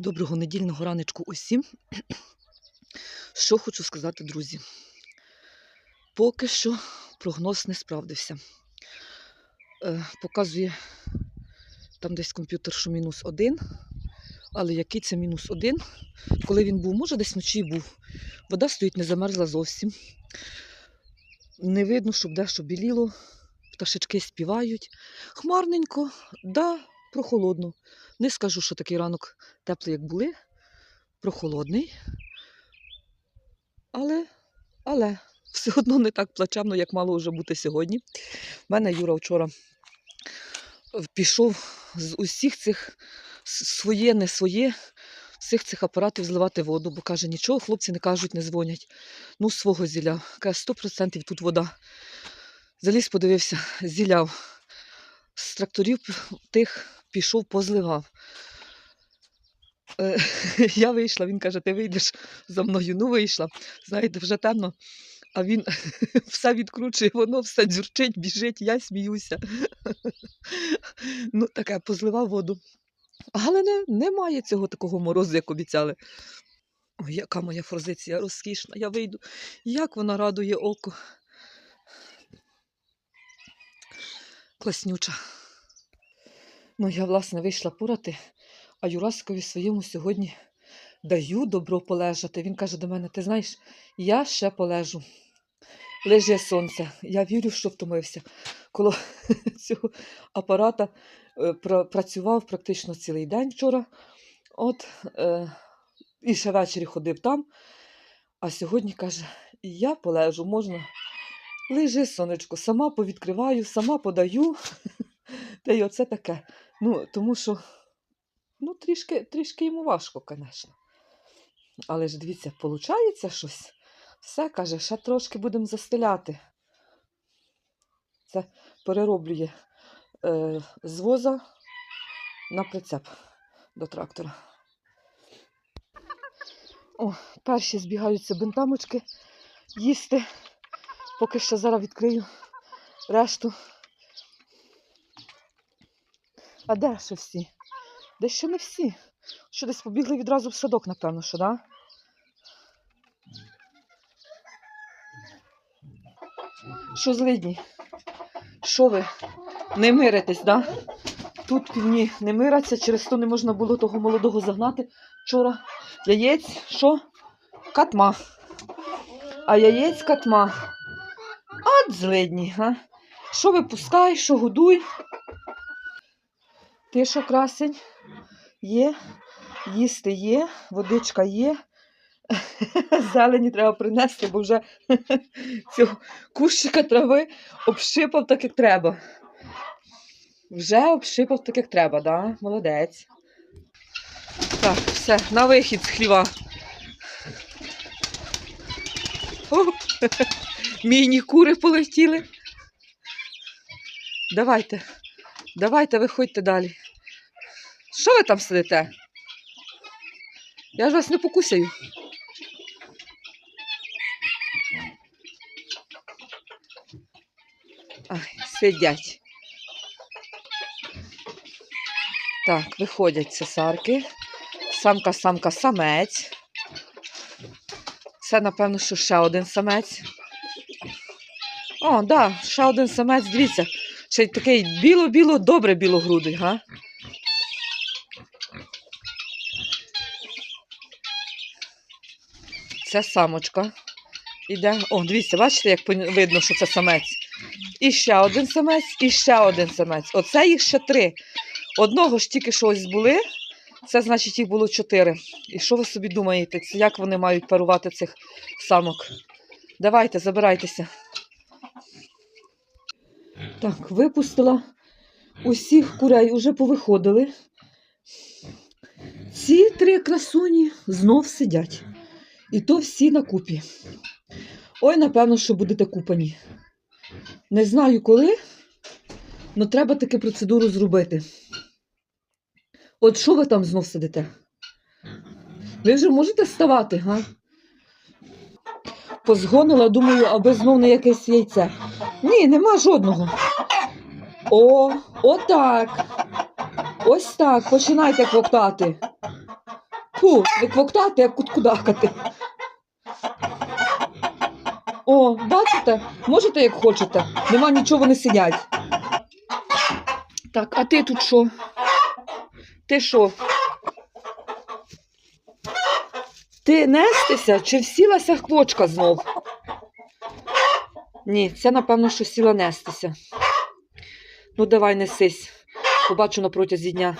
Доброго недільного раночку усім. Що хочу сказати, друзі. Поки що прогноз не справдився. Е, показує там десь комп'ютер, що мінус один. Але який це мінус один? Коли він був, може, десь вночі був. Вода стоїть, не замерзла зовсім. Не видно, щоб дещо біліло. Пташечки співають. Хмарненько, да, прохолодно. Не скажу, що такий ранок теплий, як були, прохолодний. Але, але все одно не так плачевно, як мало вже бути сьогодні. У мене Юра вчора е, пішов з усіх цих своє, не своє, всіх цих апаратів зливати воду, бо каже, нічого, хлопці не кажуть, не дзвонять. Ну, свого зіляв. Каже, 100% тут вода. Заліз, подивився, зіляв. З тракторів тих пішов, позливав. Е, Я вийшла, він каже, ти вийдеш за мною. Ну, вийшла. Знаєте, вже темно, а він все відкручує, воно все дзюрчить, біжить, я сміюся. Ну, таке, позливав воду. Але не, немає цього такого морозу, як обіцяли. Ой, яка моя форзиція розкішна. Я вийду. Як вона радує око. Класнюча. Ну, я, власне, вийшла порати, а Юрасикові своєму сьогодні даю добро полежати. Він каже до мене: ти знаєш, я ще полежу. Лежє сонце. Я вірю, що втомився. Коло цього апарата е, працював практично цілий день вчора. От, е, і ще ввечері ходив там. А сьогодні каже: я полежу, можна. Лежи, сонечко, сама повідкриваю, сама подаю. Та й оце таке. Ну, тому що ну, трішки, трішки йому важко, звісно. Але ж дивіться, виходить щось. Все каже, ще трошки будемо застеляти. Це перероблює е, з воза на прицеп до трактора. О, перші збігаються бентамочки їсти. Поки що зараз відкрию решту. А де ще всі? Де ще не всі? Що десь побігли відразу в садок, напевно, що, да? Що злидні? Що ви? Не миритесь, да? Тут півні не миряться, через то не можна було того молодого загнати. Вчора яєць, що? Катма. А яєць катма. От злидні, га? Що випускай, що годуй? Ти красень? Є, їсти є, водичка є. Зелені треба принести, бо вже цього кущика трави обшипав так, як треба. Вже обшипав так, як треба, да? Молодець. Так, все, на вихід з хліва. О, Міні-кури полетіли. Давайте, давайте, виходьте далі. Що ви там сидите? Я ж вас не покусяю. Ай, сидять. Так, виходять цесарки. Самка, самка, самець. Це, напевно, що ще один самець. О, так, да, ще один самець, дивіться. Ще й такий біло-біло, добре білогрудий, га? Це самочка. Іде. О, дивіться, бачите, як видно, що це самець. І ще один самець, і ще один самець. Оце їх ще три. Одного ж тільки що ось були, це значить їх було чотири. І що ви собі думаєте, як вони мають парувати цих самок? Давайте, забирайтеся. Так, випустила усіх курей, уже повиходили. Ці три красуні знов сидять. І то всі на купі. Ой, напевно, що будете купані. Не знаю коли, але треба таки процедуру зробити. От що ви там знов сидите? Ви вже можете вставати, га? Позгонила, думаю, аби знов не якесь яйце. Ні, нема жодного. О, отак. Ось так. Починайте квоктати. Фу, не квоктати, а куткудакати. О, бачите? Можете як хочете. Нема нічого, вони сидять. Так, а ти тут що? Ти що? Ти нестися чи всілася квочка знов? Ні, це, напевно, що сіла нестися. Ну, давай несись. Побачу на протязі дня.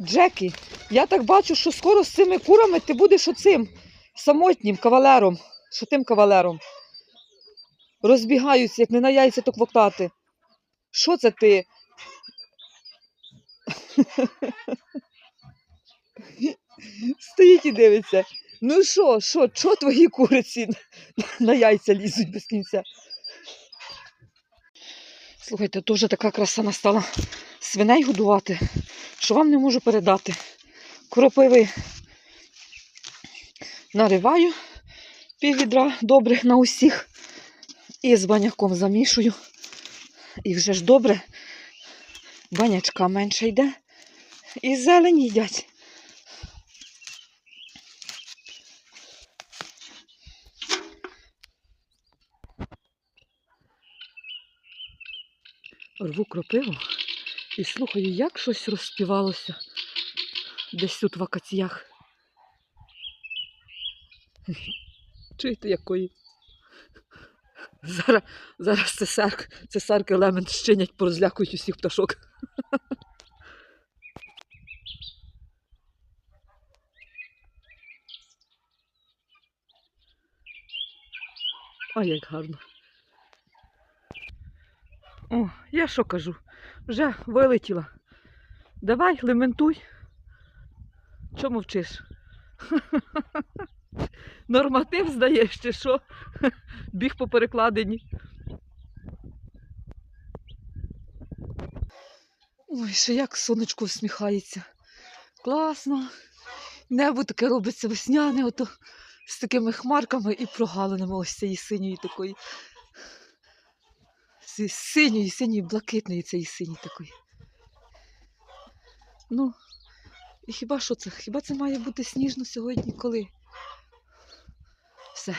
Джекі, я так бачу, що скоро з цими курами ти будеш оцим самотнім кавалером, що тим кавалером. Розбігаються, як не на яйця, то квоктати. Що це ти? Стоїть і дивиться. Ну що, що, що твої куриці на яйця лізуть без кінця? Слухайте, вже така краса настала свиней годувати, що вам не можу передати. Кропиви нариваю пів відра добре на усіх. І з баняком замішую. І вже ж добре. Банячка менше йде. І зелень їдять. Рву кропиву і слухаю, як щось розспівалося десь тут в акаціях. Чуєте, якої? Зараз, зараз цесарк, цесарки елемент щинять, порозлякують усіх пташок. А як гарно. О, я що кажу? Вже вилетіла. Давай, лементуй. Чому вчиш? Норматив здаєш, чи що? Біг по перекладині. Ой, ще як сонечко всміхається. Класно. Небо таке робиться весняне, ото з такими хмарками і прогалинами ось цієї синьої такої. Ці синьої, синьої, блакитної цієї синьої такої. Ну, і хіба що це? Хіба це має бути сніжно сьогодні? Коли? Все,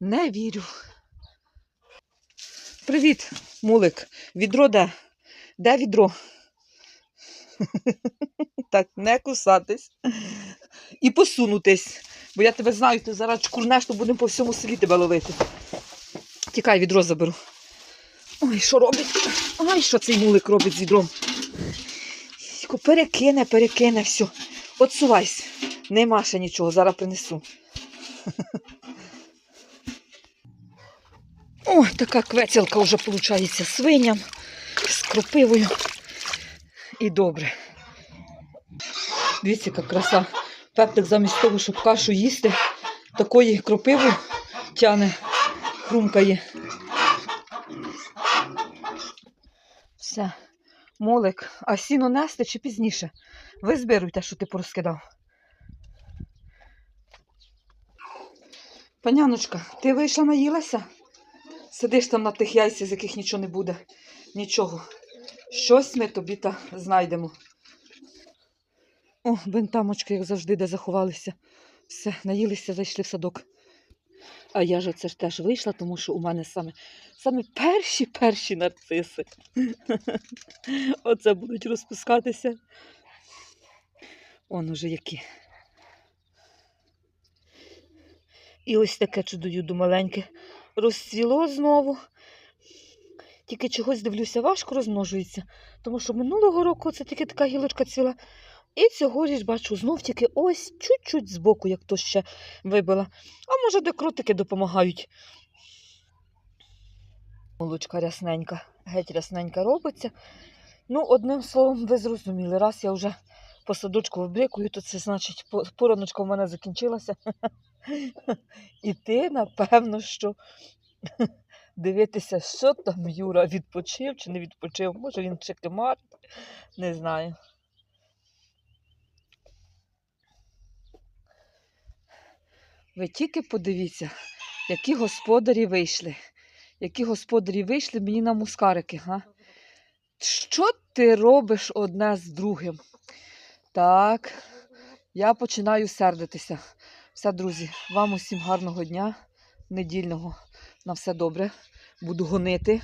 не вірю. Привіт, мулик. Відро де? Де відро? Так, не кусатись і посунутись. Бо я тебе знаю, ти зараз чкурнеш, то будемо по всьому селі тебе ловити. Тікай, відро заберу. Ой, що робить? Ай, що цей мулик робить з відром? Перекине, перекине, все. Отсувайся. Нема ще нічого, зараз принесу. Ой, така квецелка вже виходить свиням з кропивою. І добре. Дивіться, яка краса. Пептик замість того, щоб кашу їсти, такої кропиву тяне, хрумкає. Все, молик, а сіно нести чи пізніше? Ви збируйте, що ти порозкидав. Паняночка, ти вийшла наїлася? Сидиш там на тих яйцях, з яких нічого не буде. Нічого. Щось ми тобі та знайдемо. О, бентамочки, як завжди, де заховалися. Все, наїлися, зайшли в садок. А я ж оце ж теж вийшла, тому що у мене саме, саме перші перші нарциси. Оце будуть розпускатися. Он уже які. І ось таке чудо маленьке розцвіло знову. Тільки чогось дивлюся, важко розмножується, тому що минулого року це тільки така гілочка цвіла. І цьогоріч бачу знов тільки ось чуть-чуть збоку, як то ще вибила. А може, де кротики допомагають. Молочка рясненька, геть рясненька робиться. Ну, одним словом, ви зрозуміли, раз я вже по садочку вибрикую, то це значить, по- пораночка в мене закінчилася. І ти, напевно, що дивитися, що там Юра відпочив чи не відпочив. Може він чекимар, не знаю. Ви тільки подивіться, які господарі вийшли. Які господарі вийшли мені на мускарики, га? Що ти робиш одне з другим? Так, Я починаю сердитися. Все, друзі, вам усім гарного дня, недільного. На все добре. Буду гонити.